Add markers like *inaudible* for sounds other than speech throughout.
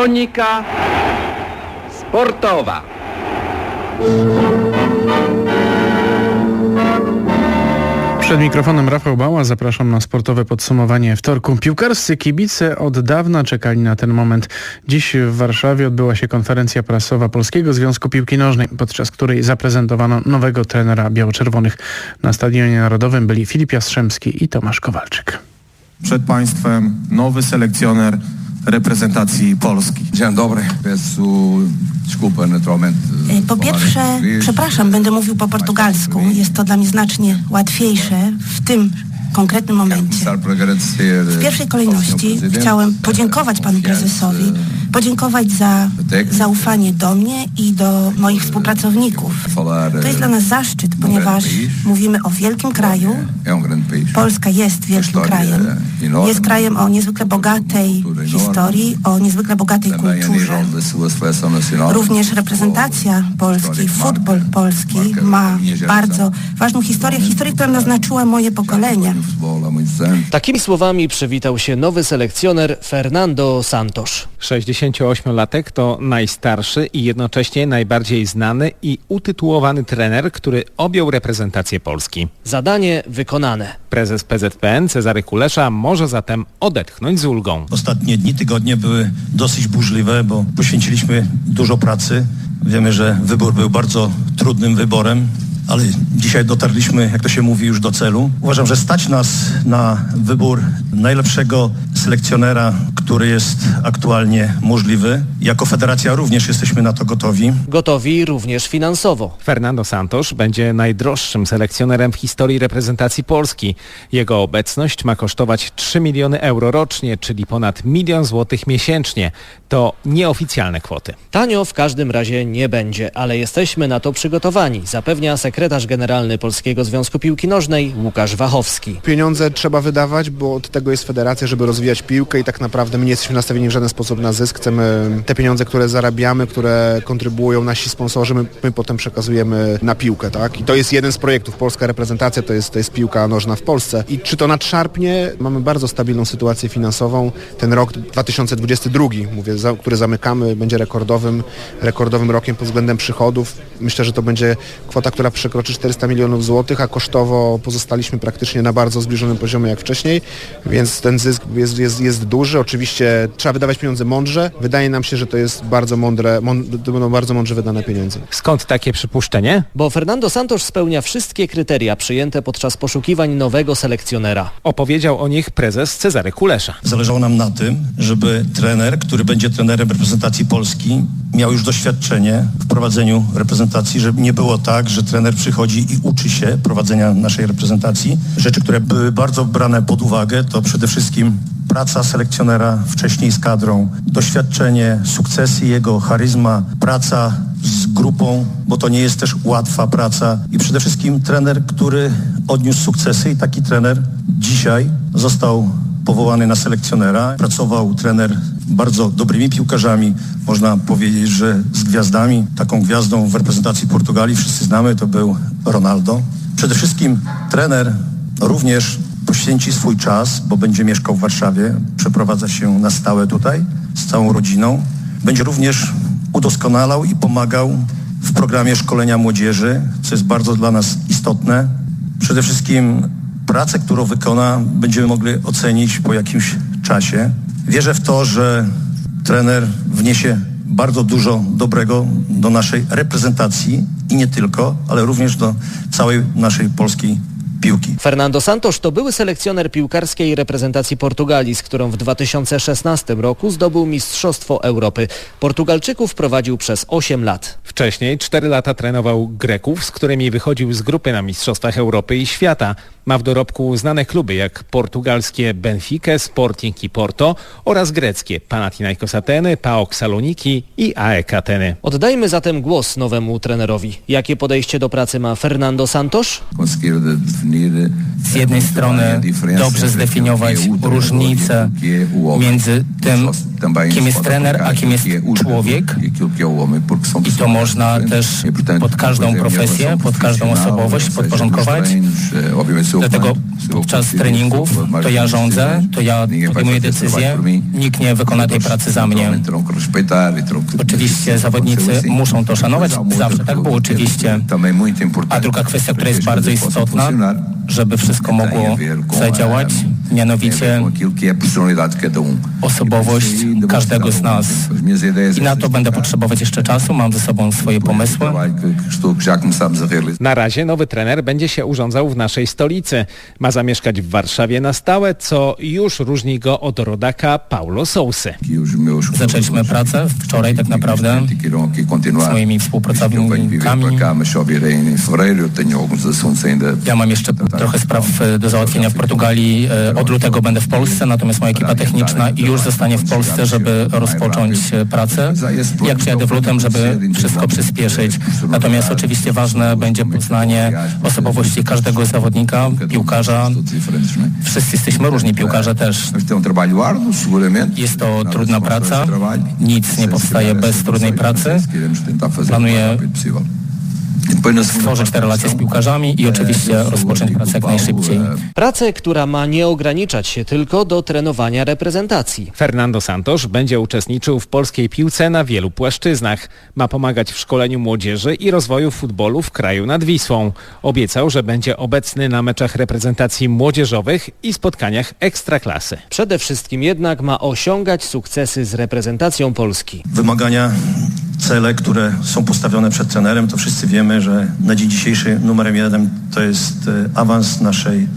Kronika sportowa. Przed mikrofonem Rafał Bała zapraszam na sportowe podsumowanie wtorku. Piłkarscy kibice od dawna czekali na ten moment. Dziś w Warszawie odbyła się konferencja prasowa Polskiego Związku Piłki Nożnej, podczas której zaprezentowano nowego trenera biało-czerwonych. Na Stadionie Narodowym byli Filip Jastrzębski i Tomasz Kowalczyk. Przed Państwem nowy selekcjoner reprezentacji Polski. Dzień dobry. Peço desculpa naturalmente. E, Po falar em pierwsze, português. przepraszam, będę mówił po portugalsku. Jest to dla mnie znacznie łatwiejsze w tym konkretnym momencie. W pierwszej ao kolejności chciałem podziękować panu prezesowi, podziękować za zaufanie do mnie i do moich współpracowników. To jest dla nas zaszczyt, ponieważ mówimy o wielkim kraju. Polska jest wielkim krajem. Jest krajem o niezwykle bogatej historii, o niezwykle bogatej kulturze. Również reprezentacja Polski, futbol polski ma bardzo ważną historię, historię, która naznaczyła moje pokolenie. Takimi słowami przywitał się nowy selekcjoner Fernando Santos. 68-latek to najstarszy i jednocześnie najbardziej znany i utytułowany trener, który objął reprezentację Polski. Zadanie wykonane. Prezes PZPN Cezary Kulesza może zatem odetchnąć z ulgą. Ostatnie dni, tygodnie były dosyć burzliwe, bo poświęciliśmy dużo pracy. Wiemy, że wybór był bardzo trudnym wyborem, ale dzisiaj dotarliśmy, jak to się mówi, już do celu. Uważam, że stać nas na wybór najlepszego selekcjonera, który jest aktualnie możliwy. Jako federacja również jesteśmy na to gotowi. Gotowi również finansowo. Fernando Santos będzie najdroższym selekcjonerem w historii reprezentacji Polski. Jego obecność ma kosztować 3 miliony euro rocznie, czyli ponad milion złotych miesięcznie. To nieoficjalne kwoty. Tanio w każdym razie nie będzie, ale jesteśmy na to przygotowani, zapewnia sekretarz generalny Polskiego Związku Piłki Nożnej Łukasz Wachowski. Pieniądze trzeba wydawać, bo od tego jest federacja, żeby rozwijać piłkę i tak naprawdę my nie jesteśmy nastawieni w żaden sposób na zysk. Chcemy te pieniądze, które zarabiamy, które kontrybuują nasi sponsorzy, my, my potem przekazujemy na piłkę, tak? I to jest jeden z projektów. Polska reprezentacja to jest, to jest piłka nożna w Polsce. I czy to nadszarpnie? Mamy bardzo stabilną sytuację finansową. Ten rok 2022, mówię, za, który zamykamy, będzie rekordowym, rekordowym rokiem pod względem przychodów. Myślę, że to będzie kwota, która przekroczy 400 milionów złotych, a kosztowo pozostaliśmy praktycznie na bardzo zbliżonym poziomie jak wcześniej, więc ten zysk jest, jest, jest duży. Oczywiście trzeba wydawać pieniądze mądrze. Wydaje nam się, że to jest bardzo mądre, mąd- to będą bardzo mądrze wydane pieniądze. Skąd takie przypuszczenie? Bo Fernando Santos spełnia wszystkie kryteria przyjęte podczas poszukiwań nowego selekcjonera. Opowiedział o nich prezes Cezary Kulesza. Zależało nam na tym, żeby trener, który będzie trenerem reprezentacji Polski, miał już doświadczenie w prowadzeniu reprezentacji, żeby nie było tak, że trener przychodzi i uczy się prowadzenia naszej reprezentacji. Rzeczy, które były bardzo brane pod uwagę, to przede wszystkim praca selekcjonera wcześniej z kadrą, doświadczenie, sukcesy jego, charyzma, praca z grupą, bo to nie jest też łatwa praca i przede wszystkim trener, który odniósł sukcesy i taki trener dzisiaj został powołany na selekcjonera. Pracował trener bardzo dobrymi piłkarzami, można powiedzieć, że z gwiazdami. Taką gwiazdą w reprezentacji Portugalii wszyscy znamy, to był Ronaldo. Przede wszystkim trener również poświęci swój czas, bo będzie mieszkał w Warszawie, przeprowadza się na stałe tutaj z całą rodziną. Będzie również udoskonalał i pomagał w programie szkolenia młodzieży, co jest bardzo dla nas istotne. Przede wszystkim pracę, którą wykona, będziemy mogli ocenić po jakimś czasie. Wierzę w to, że trener wniesie bardzo dużo dobrego do naszej reprezentacji i nie tylko, ale również do całej naszej polskiej piłki. Fernando Santos to były selekcjoner piłkarskiej reprezentacji Portugalii, z którą w 2016 roku zdobył Mistrzostwo Europy. Portugalczyków prowadził przez 8 lat. Wcześniej 4 lata trenował Greków, z którymi wychodził z grupy na Mistrzostwach Europy i Świata. Ma w dorobku znane kluby jak portugalskie Benfica, Sporting i Porto oraz greckie Panathinaikos Ateny, PAOK Saloniki i AEK Ateny. Oddajmy zatem głos nowemu trenerowi. Jakie podejście do pracy ma Fernando Santos? Z jednej strony dobrze zdefiniować różnicę między tym, kim jest trener, a kim jest człowiek. I to można też pod każdą profesję, pod każdą osobowość podporządkować. Dlatego podczas treningów to ja rządzę, to ja podejmuję decyzje, nikt nie wykona tej pracy za mnie. Oczywiście zawodnicy muszą to szanować, zawsze tak było oczywiście. A druga kwestia, która jest bardzo istotna, żeby wszystko mogło zadziałać, mianowicie osobowość każdego z nas. I na to będę potrzebować jeszcze czasu, mam ze sobą swoje pomysły. Na razie nowy trener będzie się urządzał w naszej stolicy. Ma zamieszkać w Warszawie na stałe, co już różni go od rodaka Paulo Sousy. Zaczęliśmy pracę wczoraj tak naprawdę z moimi współpracownikami. Ja mam jeszcze trochę spraw e, do załatwienia w Portugalii. E, od lutego będę w Polsce, natomiast moja ekipa techniczna już zostanie w Polsce, żeby rozpocząć e, pracę. Jak przyjadę w lutym, żeby wszystko przyspieszyć. Natomiast oczywiście ważne będzie poznanie osobowości każdego zawodnika, piłkarza. Wszyscy jesteśmy różni, piłkarze też. Jest to trudna praca. Nic nie powstaje bez trudnej pracy. Planuję stworzyć te relacje z piłkarzami i oczywiście rozpocząć pracę jak najszybciej. Pracę, która ma nie ograniczać się tylko do trenowania reprezentacji. Fernando Santos będzie uczestniczył w polskiej piłce na wielu płaszczyznach. Ma pomagać w szkoleniu młodzieży i rozwoju futbolu w kraju nad Wisłą. Obiecał, że będzie obecny na meczach reprezentacji młodzieżowych i spotkaniach ekstraklasy. Przede wszystkim jednak ma osiągać sukcesy z reprezentacją Polski. Wymagania cele, które są postawione przed trenerem, to wszyscy wiemy, że na dzień dzisiejszy numerem jeden to jest awans naszej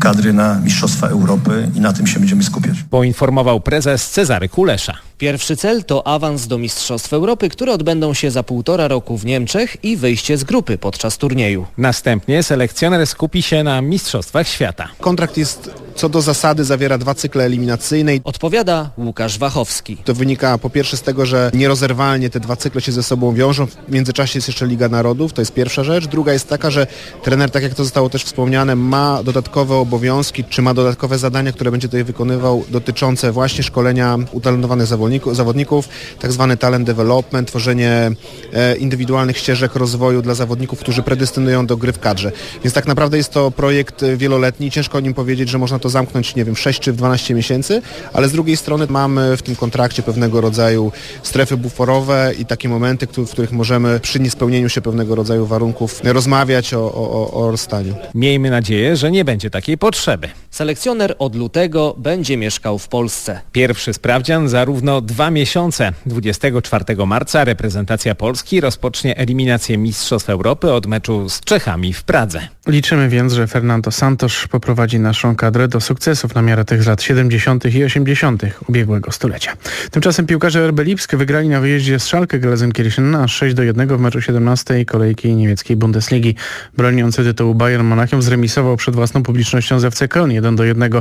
kadry na Mistrzostwa Europy i na tym się będziemy skupiać. Poinformował prezes Cezary Kulesza. Pierwszy cel to awans do Mistrzostw Europy, które odbędą się za półtora roku w Niemczech i wyjście z grupy podczas turnieju. Następnie selekcjoner skupi się na Mistrzostwach Świata. Kontrakt jest co do zasady zawiera dwa cykle eliminacyjne. Odpowiada Łukasz Wachowski. To wynika po pierwsze z tego, że nierozerwalnie te dwa cykle się ze sobą wiążą. W międzyczasie jest jeszcze Liga Narodów, to jest pierwsza rzecz. Druga jest taka, że trener, tak jak to zostało też wspomniane, ma dodatkowe obowiązki, czy ma dodatkowe zadania, które będzie tutaj wykonywał dotyczące właśnie szkolenia utalentowanych zawodników, tak zwany talent development, tworzenie e, indywidualnych ścieżek rozwoju dla zawodników, którzy predestynują do gry w kadrze. Więc tak naprawdę jest to projekt wieloletni. Ciężko o nim powiedzieć, że można to zamknąć, nie wiem, 6 czy 12 miesięcy, ale z drugiej strony mamy w tym kontrakcie pewnego rodzaju strefy buforowe i takie momenty, w których możemy przy niespełnieniu się pewnego rodzaju warunków rozmawiać o, o, o rozstaniu. Miejmy nadzieję, że nie będzie takiej potrzeby. Selekcjoner od lutego będzie mieszkał w Polsce. Pierwszy sprawdzian za równo dwa miesiące. 24 marca reprezentacja Polski rozpocznie eliminację Mistrzostw Europy od meczu z Czechami w Pradze. Liczymy więc, że Fernando Santos poprowadzi naszą kadrę do sukcesów na miarę tych lat 70. i 80. ubiegłego stulecia. Tymczasem piłkarze RB Lipsk wygrali na wyjeździe z Schalke Gelsenkirchen na 6 do 1 w meczu 17 kolejki niemieckiej Bundesligi. Broniący tytułu Bayern Monachium zremisował przed własną publicznością z FC Köln 1 do 1.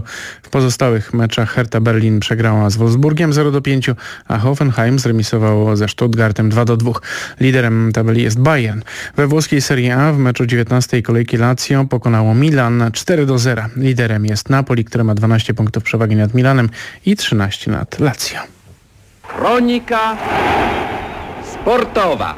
W pozostałych meczach Hertha Berlin przegrała z Wolfsburgiem 0 do 5, a Hoffenheim zremisował ze Stuttgartem 2 do 2. Liderem tabeli jest Bayern. We włoskiej Serie A w meczu 19 kolejki Lazio pokonało Milan 4 do 0. Liderem jest Napoli, które ma 12 punktów przewagi nad Milanem i 13 nad Lazio. Kronika sportowa.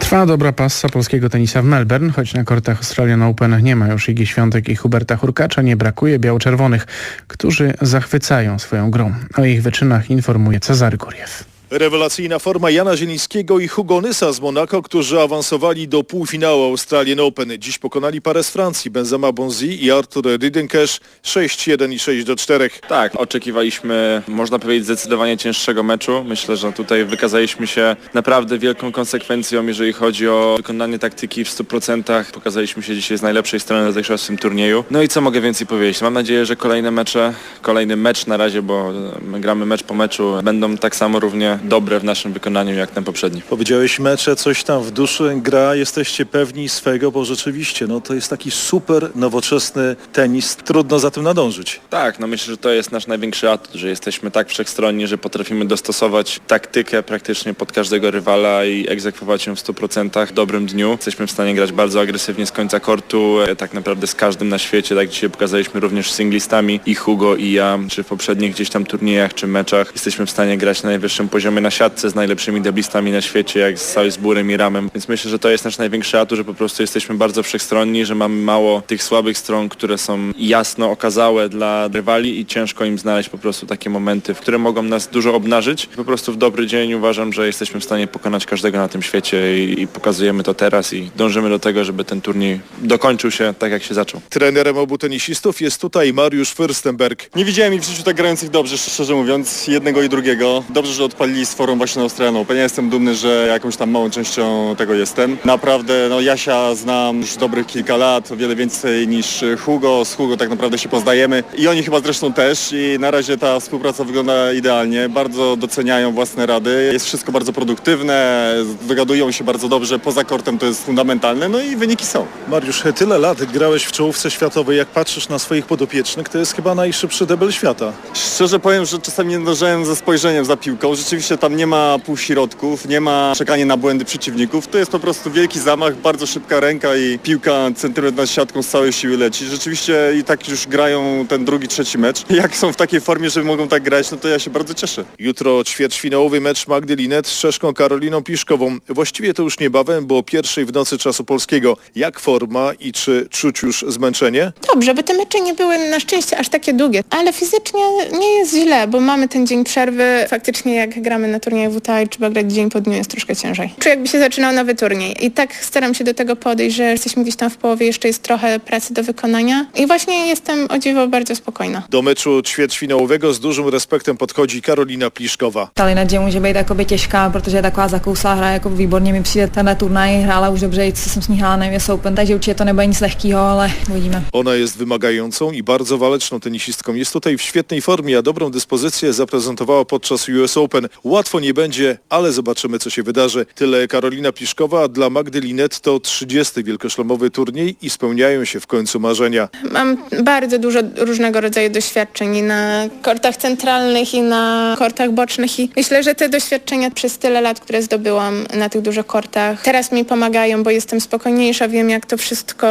Trwa dobra passa polskiego tenisa w Melbourne, choć na kortach Australian Open nie ma już Igi Świątek i Huberta Hurkacza, nie brakuje biało-czerwonych, którzy zachwycają swoją grą. O ich wyczynach informuje Cezary Kuriew. Rewelacyjna forma Jana Zielińskiego i Hugo Nysa z Monako, którzy awansowali do półfinału Australian Open. Dziś pokonali parę z Francji, Benzema Bonzi i Artur Ridenkesz 6-1 i 6-4. Tak, oczekiwaliśmy, można powiedzieć, zdecydowanie cięższego meczu. Myślę, że tutaj wykazaliśmy się naprawdę wielką konsekwencją, jeżeli chodzi o wykonanie taktyki w 100%. Pokazaliśmy się dzisiaj z najlepszej strony na w tym turnieju. No i co mogę więcej powiedzieć? Mam nadzieję, że kolejne mecze, kolejny mecz na razie, bo my gramy mecz po meczu, będą tak samo równie dobre w naszym wykonaniu jak ten poprzedni. Powiedziałeś mecze, coś tam w duszy gra, jesteście pewni swego, bo rzeczywiście no, to jest taki super nowoczesny tenis, trudno za tym nadążyć. Tak, no myślę, że to jest nasz największy atut, że jesteśmy tak wszechstronni, że potrafimy dostosować taktykę praktycznie pod każdego rywala i egzekwować ją w 100% w dobrym dniu. Jesteśmy w stanie grać bardzo agresywnie z końca kortu, tak naprawdę z każdym na świecie, tak dzisiaj pokazaliśmy również z singlistami i Hugo i ja, czy w poprzednich gdzieś tam turniejach, czy meczach. Jesteśmy w stanie grać na najwyższym poziomie poziomie na siatce z najlepszymi deblistami na świecie, jak z Salzburem i Ramem. Więc myślę, że to jest nasz największy atut, że po prostu jesteśmy bardzo wszechstronni, że mamy mało tych słabych stron, które są jasno okazałe dla rywali i ciężko im znaleźć po prostu takie momenty, w które mogą nas dużo obnażyć. Po prostu w dobry dzień uważam, że jesteśmy w stanie pokonać każdego na tym świecie i, i pokazujemy to teraz i dążymy do tego, żeby ten turniej dokończył się tak, jak się zaczął. Trenerem obu tenisistów jest tutaj Mariusz Fürstenberg. Nie widziałem ich w życiu tak grających dobrze, szczerze mówiąc, jednego i drugiego. Dobrze, że z forum właśnie na Australian Open. Ja jestem dumny, że jakąś tam małą częścią tego jestem. Naprawdę, no Jasia znam już dobrych kilka lat, o wiele więcej niż Hugo. Z Hugo tak naprawdę się poznajemy i oni chyba zresztą też i na razie ta współpraca wygląda idealnie. Bardzo doceniają własne rady. Jest wszystko bardzo produktywne, dogadują się bardzo dobrze. Poza kortem to jest fundamentalne, no i wyniki są. Mariusz, tyle lat grałeś w czołówce światowej. Jak patrzysz na swoich podopiecznych, to jest chyba najszybszy debel świata. Szczerze powiem, że czasami nie dążyłem ze spojrzeniem za piłką. Rzeczywiście tam nie ma półśrodków, nie ma czekania na błędy przeciwników. To jest po prostu wielki zamach, bardzo szybka ręka i piłka centymetr nad siatką z całej siły leci. Rzeczywiście i tak już grają ten drugi, trzeci mecz. *laughs* Jak są w takiej formie, że mogą tak grać, no to ja się bardzo cieszę. Jutro ćwierćfinałowy mecz Magdy Linet z Czeszką Karoliną Piszkową. Właściwie to już niebawem, bo o pierwszej w nocy czasu polskiego. Jak forma i czy czuć już zmęczenie? Dobrze, bo te mecze nie były na szczęście aż takie długie, ale fizycznie nie jest źle, bo mamy ten dzień przerwy. Faktycznie jak gramy na turnieju WTA i trzeba grać dzień po dniu jest troszkę ciężej. Czuję jakby się zaczynał nowy turniej i tak staram się do tego podejść, że jesteśmy gdzieś tam w połowie, jeszcze jest trochę pracy do wykonania i właśnie jestem o dziwo bardzo spokojna. Do meczu ćwierćfinałowego z dużym respektem podchodzi Karolina Pliszkowa. Ta Linet, že může být jakoby těžká, protože je taková zakouslá hra, jako výborně mi přijde tenhle turnaj, hrála už dobře, i co jsem s ní hrála, nevím, je Open, takže určitě to nebude nic lehkého, ale uvidíme. Ona jest wymagającą i bardzo waleczną tenisistką. Jest tutaj w świetnej formie, a dobrą dyspozycję zaprezentowała podczas US Open. Łatwo nie będzie, ale zobaczymy co się wydarzy. Tyle Karolina Pliszkowa, a dla Magdy Linet to 30. wielkoszlemowy turniej i spełniają się w końcu marzenia. Mam bardzo dużo różnego rodzaju doświadczeń i na kortach centralnych i na kortach bocznych i myślę, że te doświadczenia przez tyle lat, które zdobyłam na tych dużych kortach, teraz mi pomagają, bo jestem spokojniejsza, wiem jak to wszystko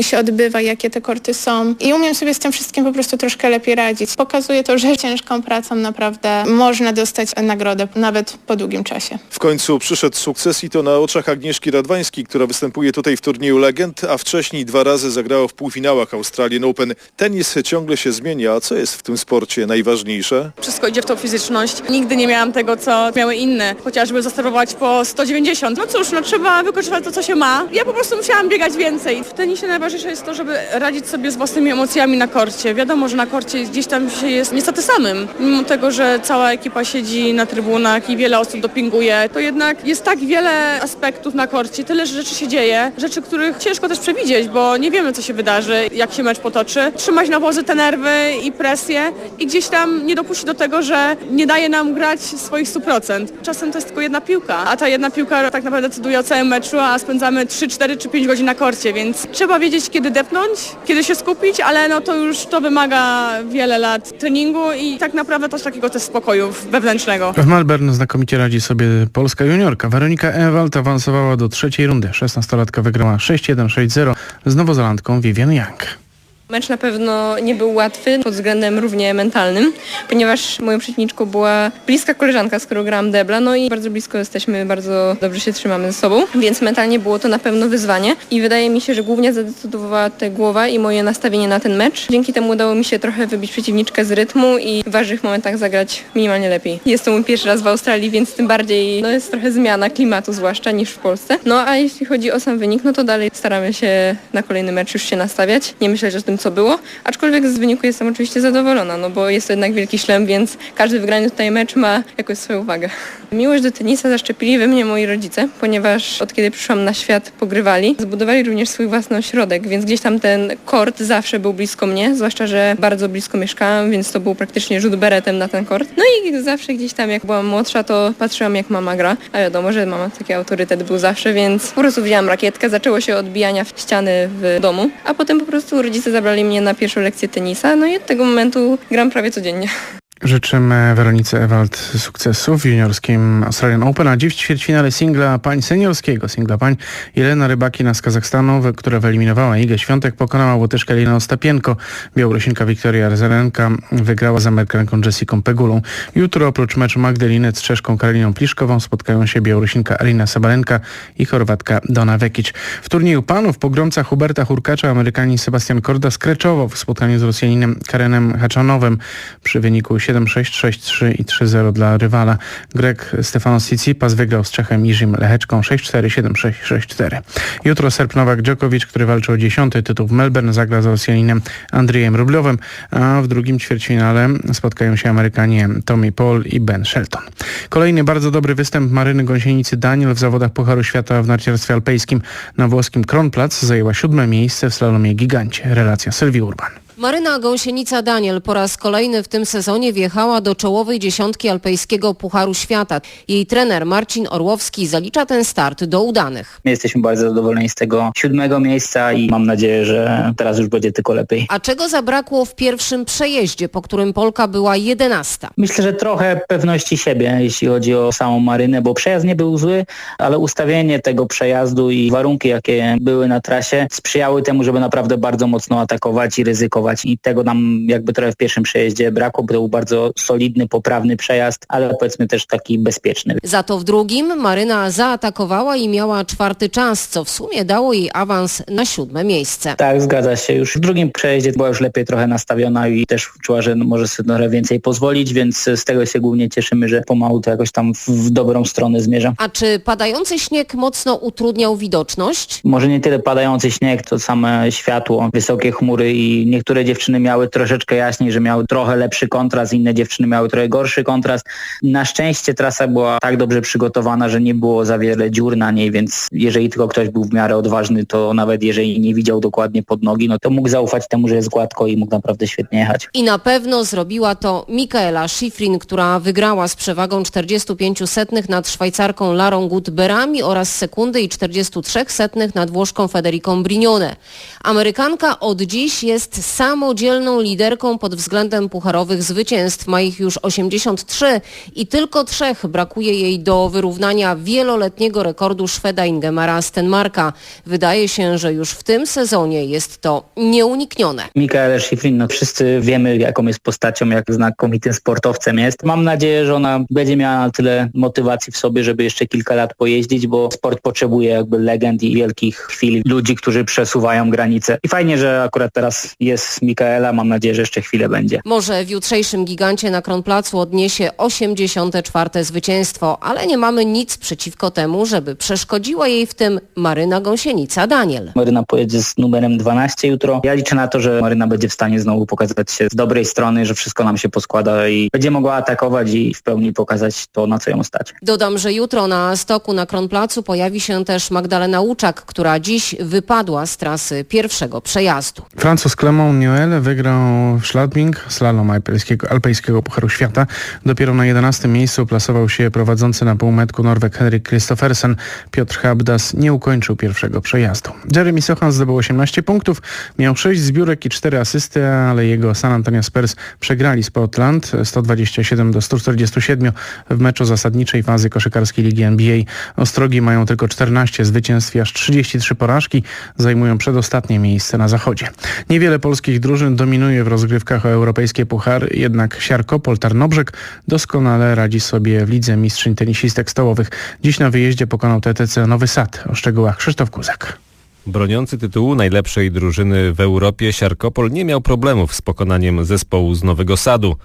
się odbywa, jakie te korty są i umiem sobie z tym wszystkim po prostu troszkę lepiej radzić. Pokazuje to, że ciężką pracą naprawdę można dostać nagrodę nawet po długim czasie. W końcu przyszedł sukces i to na oczach Agnieszki Radwańskiej, która występuje tutaj w turnieju legend, a wcześniej dwa razy zagrała w półfinałach Australian Open. Tenis ciągle się zmienia, a co jest w tym sporcie najważniejsze? Wszystko idzie w tą fizyczność. Nigdy nie miałam tego, co miały inne, chociażby zaserwować po 190. No cóż, no trzeba wykorzystać to, co się ma. Ja po prostu musiałam biegać więcej. W tenisie najważniejsze jest to, żeby radzić sobie z własnymi emocjami na korcie. Wiadomo, że na korcie gdzieś tam się jest niestety samym. Mimo tego, że cała ekipa siedzi na trybunach i wiele osób dopinguje, to jednak jest tak wiele aspektów na korcie, tyle rzeczy się dzieje, rzeczy, których ciężko też przewidzieć, bo nie wiemy, co się wydarzy, jak się mecz potoczy. Trzymać na wodzy te nerwy i presję i gdzieś tam nie dopuścić do tego, że nie daje nam grać swoich 100%. Czasem to jest tylko jedna piłka, a ta jedna piłka tak naprawdę decyduje o całym meczu, a spędzamy 3, 4 czy 5 godzin na korcie, więc trzeba wiedzieć, kiedy depnąć, kiedy się skupić, ale no to już to wymaga wiele lat treningu i tak naprawdę też takiego też spokoju wewnętrznego. Melbourne znakomicie radzi sobie polska juniorka. Weronika Ewald awansowała do trzeciej rundy. 16-latka wygrała 6-1, 6-0 z nowozelandką Vivian Young. Mecz na pewno nie był łatwy pod względem równie mentalnym, ponieważ moją przeciwniczką była bliska koleżanka, z którą grałam debla, no i bardzo blisko jesteśmy, bardzo dobrze się trzymamy ze sobą, więc mentalnie było to na pewno wyzwanie i wydaje mi się, że głównie zadecydowała ta głowa i moje nastawienie na ten mecz. Dzięki temu udało mi się trochę wybić przeciwniczkę z rytmu i w ważnych momentach zagrać minimalnie lepiej. Jest to mój pierwszy raz w Australii, więc tym bardziej no, jest trochę zmiana klimatu zwłaszcza niż w Polsce. No a jeśli chodzi o sam wynik, no to dalej staramy się na kolejny mecz już się nastawiać. Nie myślę, że tym co było, aczkolwiek z wyniku jestem oczywiście zadowolona, no bo jest to jednak wielki szlem, więc każdy wygrany tutaj mecz ma jakąś swoją uwagę. Miłość do tenisa zaszczepili we mnie moi rodzice, ponieważ od kiedy przyszłam na świat pogrywali, zbudowali również swój własny ośrodek, więc gdzieś tam ten kort zawsze był blisko mnie, zwłaszcza, że bardzo blisko mieszkałam, więc to był praktycznie rzut beretem na ten kort. No i zawsze gdzieś tam jak byłam młodsza, to patrzyłam jak mama gra, a wiadomo, że mama taki autorytet był zawsze, więc po prostu wzięłam rakietkę, zaczęło się odbijania w ściany w domu, a potem po prostu rodzice zabrali mnie na pierwszą lekcję tenisa, no i od tego momentu gram prawie codziennie. Życzymy Weronice Ewald sukcesów w juniorskim Australian Open, a dziś w ćwierćfinale singla pań seniorskiego, singla pań Jelena Rybakina z Kazachstanu, która wyeliminowała Igę Świątek, pokonała Łotyszkę Lina Ostapienko. Białorusinka Wiktoria Ryzarenka wygrała z Amerykanką Jessiką Pegulą. Jutro oprócz meczu Magdaliny z Czeszką Karoliną Pliszkową spotkają się Białorusinka Alina Sabalenka i Chorwatka Dona Vekic. W turnieju panów pogromca Huberta Hurkacza Amerykanin Sebastian Korda skreczował w spotkaniu z Rosjaninem Karenem Haczanowem przy wyniku 7-6, 6-3 i 3-0 dla rywala. Grek Stefanos Tsitsipas wygrał z Czechem Iżim Lecheczką 6-4, 7-6, 6-4. Jutro Serb Nowak Djokovic, który walczy o dziesiąty tytuł w Melbourne, zagra z Rosjaninem Andrzejem Rublowem, a w drugim ćwierćfinale spotkają się Amerykanie Tommy Paul i Ben Shelton. Kolejny bardzo dobry występ Maryny Gąsienicy Daniel w zawodach Pucharu Świata w narciarstwie alpejskim na włoskim Kronplatz zajęła siódme miejsce w slalomie gigancie. Relacja Sylwii Urban. Maryna Gąsienica-Daniel po raz kolejny w tym sezonie wjechała do czołowej dziesiątki alpejskiego Pucharu Świata. Jej trener Marcin Orłowski zalicza ten start do udanych. My jesteśmy bardzo zadowoleni z tego siódmego miejsca i mam nadzieję, że teraz już będzie tylko lepiej. A czego zabrakło w pierwszym przejeździe, po którym Polka była jedenasta? Myślę, że trochę pewności siebie, jeśli chodzi o samą Marynę, bo przejazd nie był zły, ale ustawienie tego przejazdu i warunki, jakie były na trasie sprzyjały temu, żeby naprawdę bardzo mocno atakować i ryzykować i tego nam jakby trochę w pierwszym przejeździe brakło, bo to był bardzo solidny, poprawny przejazd, ale powiedzmy też taki bezpieczny. Za to w drugim Maryna zaatakowała i miała czwarty czas, co w sumie dało jej awans na siódme miejsce. Tak, zgadza się. Już w drugim przejeździe była już lepiej trochę nastawiona i też czuła, że może sobie trochę więcej pozwolić, więc z tego się głównie cieszymy, że pomału to jakoś tam w dobrą stronę zmierza. A czy padający śnieg mocno utrudniał widoczność? Może nie tyle padający śnieg, to same światło, wysokie chmury i niektóre dziewczyny miały troszeczkę jaśniej, że miały trochę lepszy kontrast, inne dziewczyny miały trochę gorszy kontrast. Na szczęście trasa była tak dobrze przygotowana, że nie było za wiele dziur na niej, więc jeżeli tylko ktoś był w miarę odważny, to nawet jeżeli nie widział dokładnie pod nogi, no to mógł zaufać temu, że jest gładko i mógł naprawdę świetnie jechać. I na pewno zrobiła to Mikaela Schifrin, która wygrała z przewagą 45 setnych nad Szwajcarką Larą Gut-Berami oraz sekundy i 43 setnych nad Włoszką Federiką Brignone. Amerykanka od dziś jest samodzielną liderką pod względem pucharowych zwycięstw. Ma ich już 83 i tylko trzech brakuje jej do wyrównania wieloletniego rekordu Szweda Ingemara Stenmarka. Wydaje się, że już w tym sezonie jest to nieuniknione. Mikael Schifrin, no wszyscy wiemy jaką jest postacią, jak znakomitym sportowcem jest. Mam nadzieję, że ona będzie miała tyle motywacji w sobie, żeby jeszcze kilka lat pojeździć, bo sport potrzebuje jakby legend i wielkich chwil, ludzi, którzy przesuwają granice. I fajnie, że akurat teraz jest Mikaela, mam nadzieję, że jeszcze chwilę będzie. Może w jutrzejszym gigancie na Kronplacu odniesie 84. zwycięstwo, ale nie mamy nic przeciwko temu, żeby przeszkodziła jej w tym Maryna Gąsienica Daniel. Maryna pojedzie z numerem 12 jutro. Ja liczę na to, że Maryna będzie w stanie znowu pokazać się z dobrej strony, że wszystko nam się poskłada i będzie mogła atakować i w pełni pokazać to, na co ją stać. Dodam, że jutro na stoku na Kronplacu pojawi się też Magdalena Łuczak, która dziś wypadła z trasy pierwszego przejazdu. Francuz Clement Nuel wygrał Schladming, slalom alpejskiego, alpejskiego Pucharu Świata. Dopiero na 11 miejscu plasował się prowadzący na półmetku Norweg Henrik Christoffersen. Piotr Habdas nie ukończył pierwszego przejazdu. Jeremy Sochan zdobył 18 punktów, miał 6 zbiórek i 4 asysty, ale jego San Antonio Spurs przegrali z Portland 127 do 147 w meczu zasadniczej fazy koszykarskiej Ligi NBA. Ostrogi mają tylko 14 zwycięstw i aż 33 porażki, zajmują przedostatnie miejsce na zachodzie. Niewiele polskich drużyn dominuje w rozgrywkach o europejskie puchary, jednak Siarkopol Tarnobrzeg doskonale radzi sobie w lidze mistrzyń tenisistek stołowych. Dziś na wyjeździe pokonał TTC Nowy Sad. O szczegółach Krzysztof Kuzak. Broniący tytułu najlepszej drużyny w Europie Siarkopol nie miał problemów z pokonaniem zespołu z Nowego Sadu.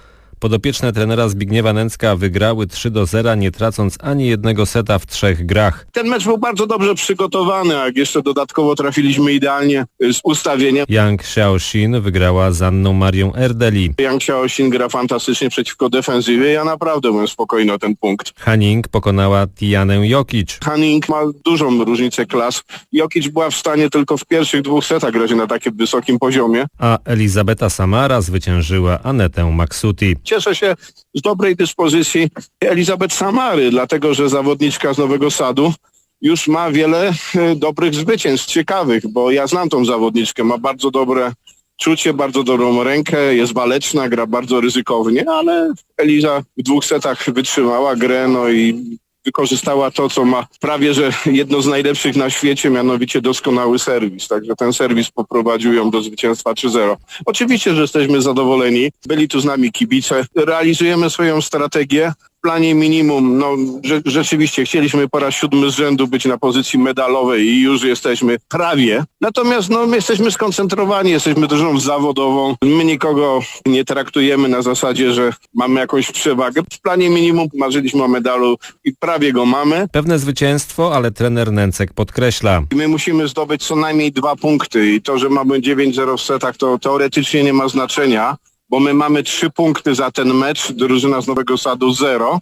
Podopieczne trenera Zbigniewa Nęcka wygrały 3 do 0, nie tracąc ani jednego seta w trzech grach. Ten mecz był bardzo dobrze przygotowany, a jeszcze dodatkowo trafiliśmy idealnie z ustawieniem. Yang Xiaoxin wygrała z Anną Marią Erdeli. Yang Xiaoxin gra fantastycznie przeciwko defensywie, ja naprawdę byłem spokojny o ten punkt. Haning pokonała Tianę Jokic. Haning ma dużą różnicę klas. Jokic była w stanie tylko w pierwszych dwóch setach grać na takim wysokim poziomie. A Elizabeta Samara zwyciężyła Anetę Maksuti. Cieszę się z dobrej dyspozycji Elizabeth Samary, dlatego że zawodniczka z Nowego Sadu już ma wiele dobrych zwycięstw, ciekawych, bo ja znam tą zawodniczkę, ma bardzo dobre czucie, bardzo dobrą rękę, jest waleczna, gra bardzo ryzykownie, ale Eliza w dwóch setach wytrzymała grę, no i wykorzystała to, co ma prawie, że jedno z najlepszych na świecie, mianowicie doskonały serwis. Także ten serwis poprowadził ją do zwycięstwa 3-0. Oczywiście, że jesteśmy zadowoleni. Byli tu z nami kibice. Realizujemy swoją strategię planie minimum. No, że, rzeczywiście chcieliśmy po raz siódmy z rzędu być na pozycji medalowej i już jesteśmy prawie. Natomiast no, my jesteśmy skoncentrowani, jesteśmy drużyną zawodową. My nikogo nie traktujemy na zasadzie, że mamy jakąś przewagę. W planie minimum marzyliśmy o medalu i prawie go mamy. Pewne zwycięstwo, ale trener Nęcek podkreśla. My musimy zdobyć co najmniej dwa punkty i to, że mamy 9-0 w setach, to teoretycznie nie ma znaczenia, bo my mamy trzy punkty za ten mecz, drużyna z Nowego Sadu zero,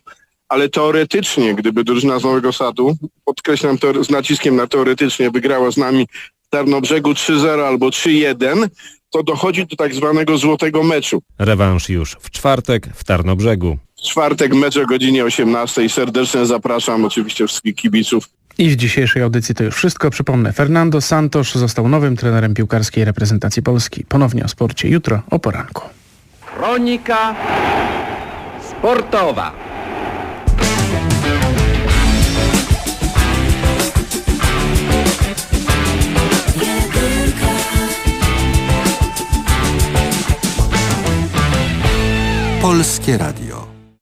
ale teoretycznie, gdyby drużyna z Nowego Sadu, podkreślam to z naciskiem na teoretycznie, wygrała z nami w Tarnobrzegu 3-0 albo 3-1, to dochodzi do tak zwanego złotego meczu. Rewanż już w czwartek w Tarnobrzegu. W czwartek mecz o godzinie 18. Serdecznie zapraszam oczywiście wszystkich kibiców. I w dzisiejszej audycji to już wszystko. Przypomnę, Fernando Santos został nowym trenerem piłkarskiej reprezentacji Polski. Ponownie o sporcie jutro o poranku. Kronika sportowa. Polskie Radio.